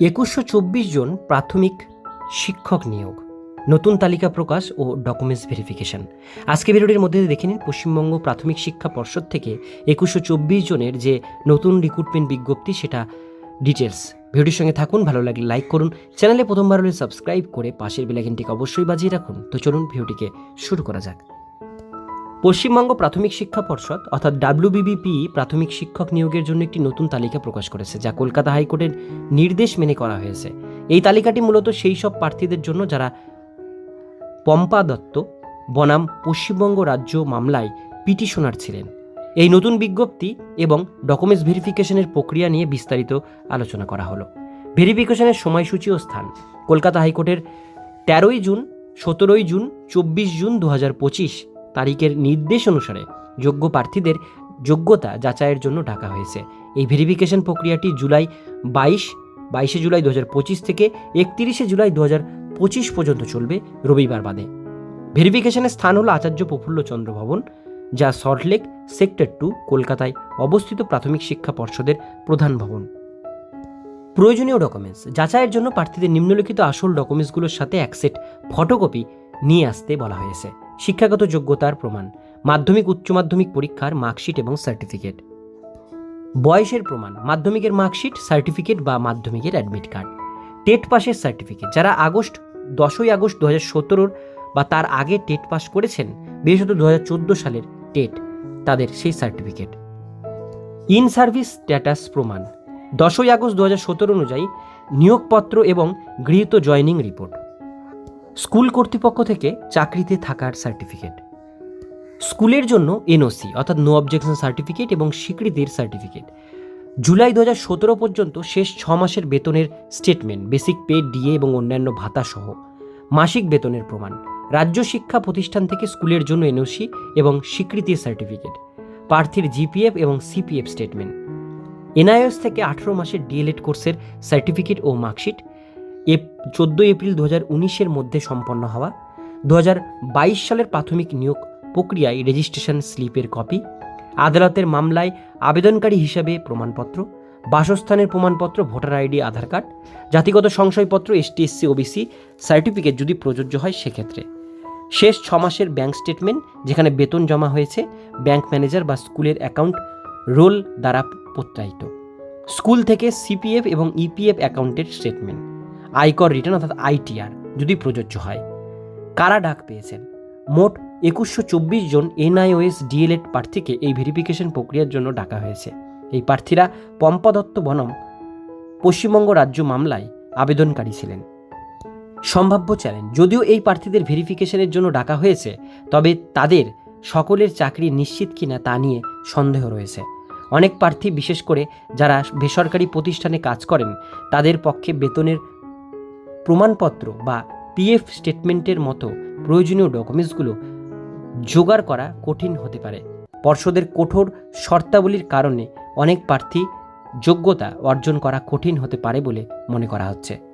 একুশশো চব্বিশ জন প্রাথমিক শিক্ষক নিয়োগ। নতুন তালিকা প্রকাশ ও ডকুমেন্টস ভেরিফিকেশন। আজকে ভিডিওটির মধ্যে দেখে নিন, পশ্চিমবঙ্গ প্রাথমিক শিক্ষা পর্ষদ থেকে একুশশো চব্বিশ জনের যে নতুন রিক্রুটমেন্ট বিজ্ঞপ্তি, সেটা ডিটেলস ভিডিওর সঙ্গে থাকুন, ভালো লাগলে লাইক করুন। চ্যানেলে প্রথমবার হলে সাবস্ক্রাইব করে পাশের বেলাইকনটিকে অবশ্যই বাজিয়ে রাখুন। তো চলুন ভিডিওটিকে শুরু করা যাক। পশ্চিমবঙ্গ প্রাথমিক শিক্ষা পর্ষদ, অর্থাৎ ডাব্লিউবিবিপি প্রাথমিক শিক্ষক নিয়োগের জন্য একটি নতুন তালিকা প্রকাশ করেছে, যা কলকাতা হাইকোর্টের নির্দেশ মেনে করা হয়েছে। এই তালিকাটি মূলত সেই সব প্রার্থীদের জন্য যারা পম্পা দত্ত, বনাম পশ্চিমবঙ্গ রাজ্য মামলায় পিটিশনার ছিলেন। এই নতুন বিজ্ঞপ্তি এবং ডকুমেন্টস ভেরিফিকেশনের প্রক্রিয়া নিয়ে বিস্তারিত আলোচনা করা হলো। ভেরিফিকেশনের সময়সূচি ও স্থান, কলকাতা হাইকোর্টের তেরোই জুন, সতেরোই জুন, চব্বিশ জুন দু হাজার পঁচিশ। তারিখের নির্দেশ অনুসারে যোগ্য প্রার্থীদের যোগ্যতা যাচাইয়ের জন্য ডাকা হয়েছে। এই ভেরিফিকেশন প্রক্রিয়াটি জুলাই বাইশ, বাইশে জুলাই দু হাজার পঁচিশ থেকে একত্রিশে জুলাই দু পঁচিশ পর্যন্ত চলবে রবিবার বাদে। ভেরিফিকেশনের স্থান হলো আচার্য প্রফুল্ল চন্দ্র ভবন, যা সল্টলেক সেক্টর টু কলকাতায় অবস্থিত প্রাথমিক শিক্ষা পর্ষদের প্রধান ভবন। প্রয়োজনীয় ডকুমেন্টস যাচাইয়ের জন্য প্রার্থীদের নিম্নলিখিত আসল ডকুমেন্টসগুলোর সাথে এক সেট ফটোকপি নিয়ে আসতে বলা হয়েছে। শিক্ষাগত যোগ্যতার প্রমাণ, মাধ্যমিক, উচ্চ মাধ্যমিক পরীক্ষার মার্কশিট এবং সার্টিফিকেট। বয়সের প্রমাণ, মাধ্যমিকের মার্কশিট, সার্টিফিকেট বা মাধ্যমিকের অ্যাডমিট কার্ড। টেট পাসের সার্টিফিকেট, যারা আগস্ট, দশই আগস্ট দু হাজার বা তার আগে টেট পাস করেছেন, বিশেষত দু হাজার চোদ্দ সালের টেট, তাদের সেই সার্টিফিকেট। ইন সার্ভিস স্ট্যাটাস প্রমাণ, দশই আগস্ট দু হাজার সতেরো অনুযায়ী নিয়োগপত্র এবং গৃহীত জয়নিং রিপোর্ট। স্কুল কর্তৃপক্ষ থেকে চাকরিতে থাকার সার্টিফিকেট। স্কুলের জন্য এনওসি অর্থাৎ নো অবজেকশন সার্টিফিকেট এবং স্বীকৃতির সার্টিফিকেট জুলাই দু হাজার সতেরো পর্যন্ত শেষ ছ মাসের বেতনের স্টেটমেন্ট বেসিক পে ডিএ এবং অন্যান্য ভাতা সহ মাসিক বেতনের প্রমাণ। রাজ্য শিক্ষা প্রতিষ্ঠান থেকে স্কুলের জন্য এনওসি এবং স্বীকৃতির সার্টিফিকেট প্রার্থীর জিপিএফ এবং সিপিএফ স্টেটমেন্ট এনআইএস থেকে আঠেরো মাসের ডিএলএড কোর্সের সার্টিফিকেট ও মার্কশিট এপ চোদ্দোই এপ্রিল দু উনিশের মধ্যে সম্পন্ন হওয়া দু বাইশ সালের প্রাথমিক নিয়োগ প্রক্রিয়ায় রেজিস্ট্রেশন স্লিপের কপি, আদালতের মামলায় আবেদনকারী হিসাবে প্রমাণপত্র, বাসস্থানের প্রমাণপত্র, ভোটার আইডি, আধার কার্ড, জাতিগত সংশয়পত্র এসটি এসসি ওবিসি, সার্টিফিকেট যদি প্রযোজ্য হয় সেক্ষেত্রে। শেষ ছ মাসের ব্যাংক স্টেটমেন্ট, যেখানে বেতন জমা হয়েছে, ব্যাংক ম্যানেজার বা স্কুলের অ্যাকাউন্ট রোল দ্বারা প্রত্যায়িত। স্কুল থেকে সিপিএফ এবং ইপিএফ অ্যাকাউন্টের স্টেটমেন্ট। আয়কর রিটার্ন অর্থাৎ আইটিআর, যদি প্রযোজ্য হয়। কারা ডাক পেয়েছেন? মোট একুশশো চব্বিশ জন এনআইওএস ডিএলএড প্রার্থীকে এই ভেরিফিকেশন প্রক্রিয়ার জন্য ডাকা হয়েছে। এই প্রার্থীরা পম্পা দত্ত বনম পশ্চিমবঙ্গ রাজ্য মামলায় আবেদনকারী ছিলেন। সম্ভাব্য চ্যালেঞ্জ, যদিও এই প্রার্থীদের ভেরিফিকেশনের জন্য ডাকা হয়েছে, তবে তাদের সকলের চাকরি নিশ্চিত কিনা তা নিয়ে সন্দেহ রয়েছে। অনেক প্রার্থী, বিশেষ করে যারা বেসরকারি প্রতিষ্ঠানে কাজ করেন, তাদের পক্ষে বেতনের প্রমাণপত্র বা পিএফ স্টেটমেন্টের মতো প্রয়োজনীয় ডকুমেন্টসগুলো জোগাড় করা কঠিন হতে পারে। পর্ষদের কঠোর শর্তাবলীর কারণে অনেক প্রার্থী যোগ্যতা অর্জন করা কঠিন হতে পারে বলে মনে করা হচ্ছে।